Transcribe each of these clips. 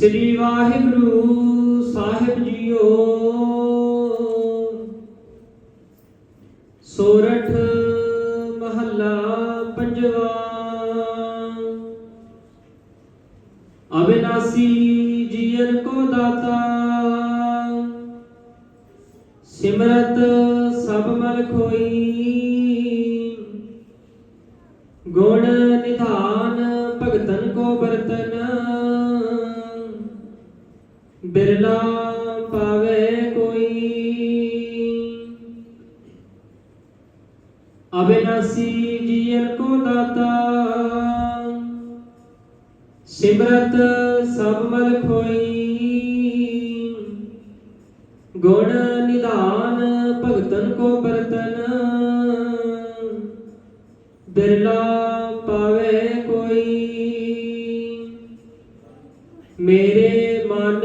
ਸ੍ਰੀ ਵਾਹਿਗੁਰੂ ਸਾਹਿਬ JIO. ਸੋਰਠ ਮਹੱਲਾ ਪੰਜਵਾ। ਅਬਿਨਾਸੀ ਜੀਵਨ ਕੋ ਦਾਤਾ। ਸਿਮਰਤ ਸਭ ਮਲ ਖੋਈ। ਗੁਣ ਨਿਧਾਨ ਭਗਤਨ ਕੋ ਬਰਤਨ ਬਿਰਲਾ ਪਾਵੇ ਕੋਈ। ਅਬਿਨਾਸੀ ਜੀਵਨ ਕੋ ਦਾਤਾ। ਸਿਮਰਤ ਸਭ ਮਲ ਖੋਈ। ਗੁਣ ਨਿਧਾਨ ਭਗਤਨ ਕੋ ਬਰਤਨ। ਬਿਰਲਾ ਪਾਵੇ ਕੋਈ। ਮੇਰੇ ਮਨ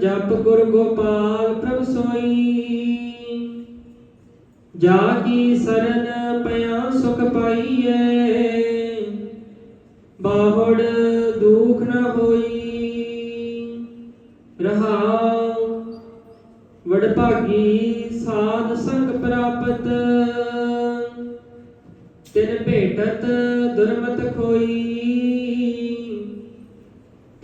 ਜਪ ਗੁਰ ਗੋਪਾਲ ਪ੍ਰਭ ਸੋਈ। ਜਾ ਕੀ ਸਰਨ ਪਿਆ ਸੁਖ ਪਾਈਐ। ਬਾਹੜ ਦੁਖ ਨ ਹੋਈ। ਰਹਾਉ ਵਡਭਾਗੀ ਸਾਧ ਸੰਗ ਪ੍ਰਾਪਤ। ਤਿਨ ਭੇਟਤ ਦੁਰਮਤ ਖੋਈ।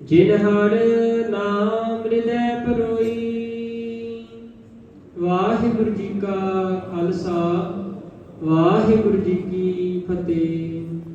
ਜਿਨ ਹਰ ਨਾਮ ਹਿਰਦੈ ਪਰੋਈ ਵਾਹਿਗੁਰੂ ਜੀ ਕਾ ਖਾਲਸਾ ਵਾਹਿਗੁਰੂ ਜੀ ਕੀ ਫਤਿਹ।